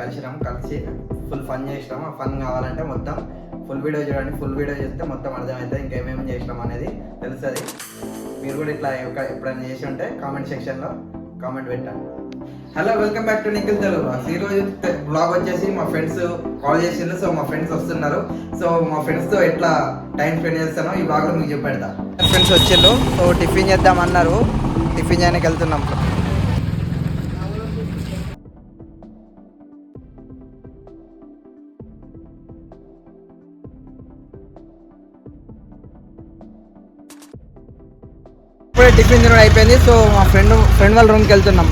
కలిసినాం కలిసి full fun చేసినాం. ఆ ఫన్ కావాలంటే మొత్తం ఫుల్ వీడియో చూడండి ఫుల్ వీడియో చూస్తే మొత్తం అర్థమవుతుంది ఇంకేమేమి చేసినాం అనేది తెలుస్తుంది. మీరు కూడా ఇట్లా ఎక్క- ఎప్పుడైనా చేసి ఉంటే కామెంట్ సెక్షన్లో కామెంట్ పెట్టండి. Hello welcome back to Nikhil Telugu ఈ రోజు బ్లాగ్ వచ్చేసి మా ఫ్రెండ్స్ కాల్ చేసిండ్రు సో మా ఫ్రెండ్స్ వస్తున్నారు. సో మా ఫ్రెండ్స్తో ఎట్లా టైం స్పెండ్ చేస్తానో ఈ బ్లాగ్లో మీకు చెప్పేడతా ఫ్రెండ్స్ వచ్చిండ్రు సో టిఫిన్ చేద్దాం అన్నారు టిఫిన్ చేయడానికి వెళ్తున్నాం. ఇప్పుడే టిఫిన్ తినడం అయిపోయింది. సో మా ఫ్రెండ్ ఫ్రెండ్ వాళ్ళ రూమ్కి వెళ్తున్నాం.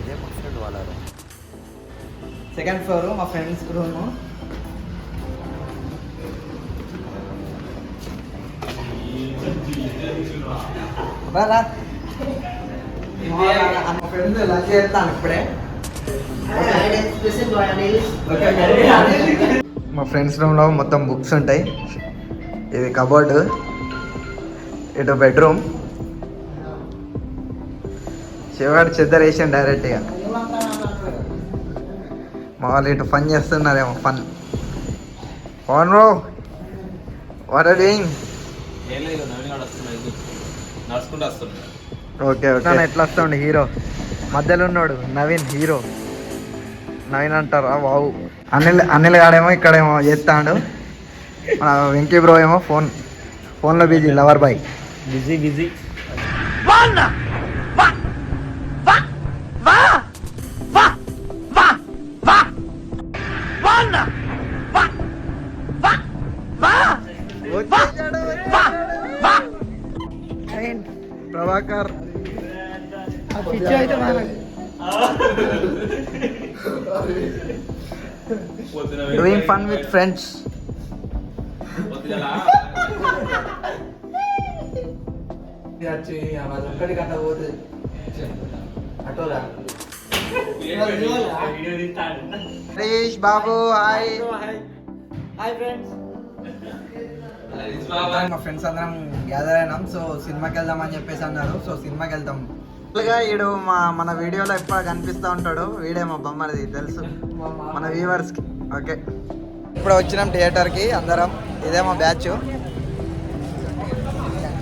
ఇదే మా ఫ్రెండ్ వాళ్ళ రూమ్. సెకండ్ ఫ్లోర్ మా ఫ్రెండ్స్ రూమ్. మా ఫ్రెండ్స్ లంచ్ చేస్తాను ఇప్పుడే. మా ఫ్రెండ్స్ రూమ్లో మొత్తం బుక్స్ ఉంటాయి. ఇది కబోర్డు ఇటు బెడ్రూమ్ శివగాడు చెద్దరు వేసాను డైరెక్ట్గా మా వాళ్ళు ఇటు ఫన్ చేస్తున్నారేమో ఫన్ ఫోన్ రో వాట్ ఆర్ డూయింగ్ నడుచుకుంటూ వస్తున్నాడు. Okay okay. ఎట్లా వస్తుండే హీరో? మధ్యలో ఉన్నాడు నవీన్ హీరో. నవీన్ అంటారా? వావు. అనిల్ అనిల్ గాడేమో ఇక్కడేమో చేస్తాడు. మన వెంకీ బ్రో ఏమో ఫోన్ ఫోన్లో busy lover boy. Busy busy. Prabhakar. పొద్దున doing fun with friends Harish Babu hi. మా ఫ్రెండ్స్ అందరం గ్యాదర్ అయినాం సో సినిమాకి వెళ్దాం అని చెప్పేసి అన్నారు. సో సినిమాకి వెళ్తాం. గా ఈడు మా మన వీడియోలో ఎప్పుడు కనిపిస్తూ ఉంటాడు. వీడే మా బొమ్మది తెలుసు. మన వ్యూవర్స్కి. ఓకే. ఇప్పుడు వచ్చినాం థియేటర్కి అందరం. ఇదే మా బ్యాచ్.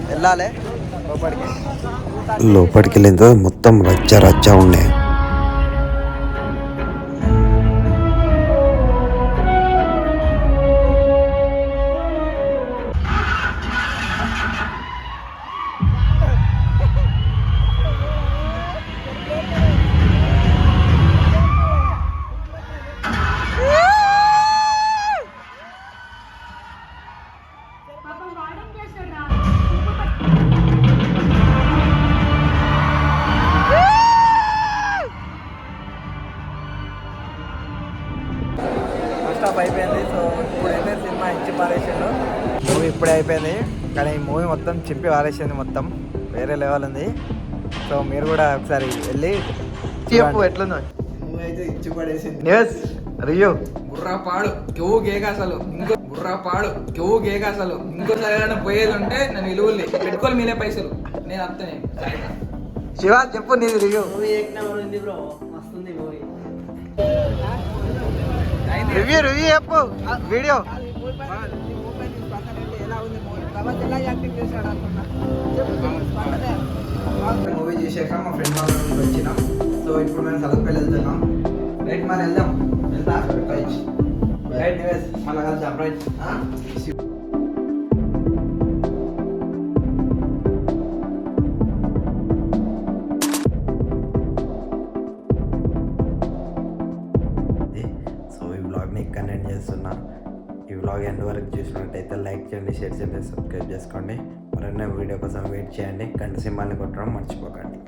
వెళ్ళాలి. లోపలికి. లోపలికి వెళ్ళిన తర్వాత మొత్తం రచ్చ రచ్చ ఉండే. హాఫ్ అయిపోయింది. సో ఇప్పుడైతే సినిమా ఇచ్చి పారేసిండు. మూవీ ఇప్పుడే అయిపోయింది. కానీ ఈ మూవీ మొత్తం చింపి పారేసింది మొత్తం. వేరే లెవెల్ ఉంది. సో మీరు కూడా ఒకసారి వెళ్ళి చెప్పు ఎట్లుందో. మూవీ అయితే ఇచ్చి పడేసింది న్యూస్ రియో బుర్రా పాడు. కెవ్వు కేక అసలు. ఇంకో బుర్రా పాడు. కెవ్వు కేక అసలు. ఇంకోసారి ఏదైనా పోయేది ఉంటే నన్ను విలువలే పెట్టుకోవాలి మీలే పైసలు. నేను అత్తనే. శివ చెప్పు నీది రివ్యూ రివ్యూ రివ్యూ చెప్పు వీడియో మూవీ చూసాక మా ఫ్రెండ్ వాళ్ళ నుంచి వచ్చినాం. సో ఇప్పుడు మేము సలపల్లి వెళ్తున్నాం. రైట్ మనం వెళ్దాం. వెళ్తా రైట్ రైట్ నివేస్ మళ్ళీ వెళ్దాం రైట్ ఎండ్ చేస్తున్నా. ఈ వ్లాగ్ ఎండ్ వరకు చూసినట్టయితే లైక్ చేయండి షేర్ చేయండి సబ్స్క్రైబ్ చేసుకోండి. మరన్నా వీడియో కోసం వెయిట్ చేయండి. గంట సింహాన్ని కొట్టడం మర్చిపోకండి.